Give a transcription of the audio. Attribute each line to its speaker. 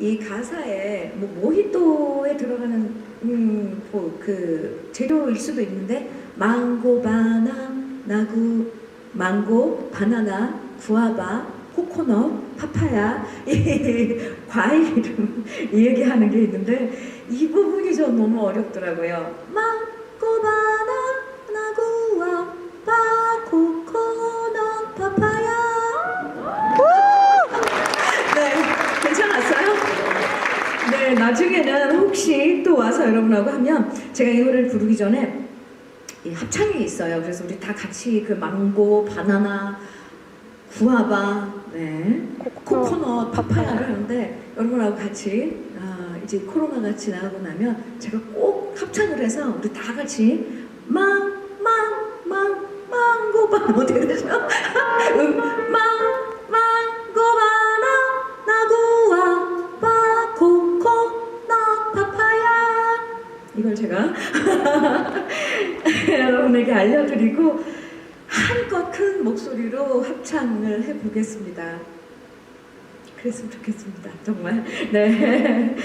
Speaker 1: 이 가사에 뭐 모히또에 들어가는 음, 뭐 그 재료일 수도 있는데 망고 바나 나구 망고 바나나 구아바 코코넛 파파야 이 과일 이름 얘기하는 게 있는데 이 부분이 좀 너무 어렵더라고요. 망 네 나중에는 혹시 또 와서 여러분하고 하면 제가 이 노래를 부르기 전에 이 합창이 있어요. 그래서 우리 다 같이 그 망고 바나나 구아바 네 코코넛 파파야를 하는데 여러분하고 같이 아, 이제 코로나가 지나고 나면 제가 꼭 합창을 해서 우리 다 같이 망 망 망 망고 바나 어떻게 되죠? 이걸 제가 여러분에게 알려드리고 한껏 큰 목소리로 합창을 해보겠습니다. 그랬으면 좋겠습니다. 정말. 네.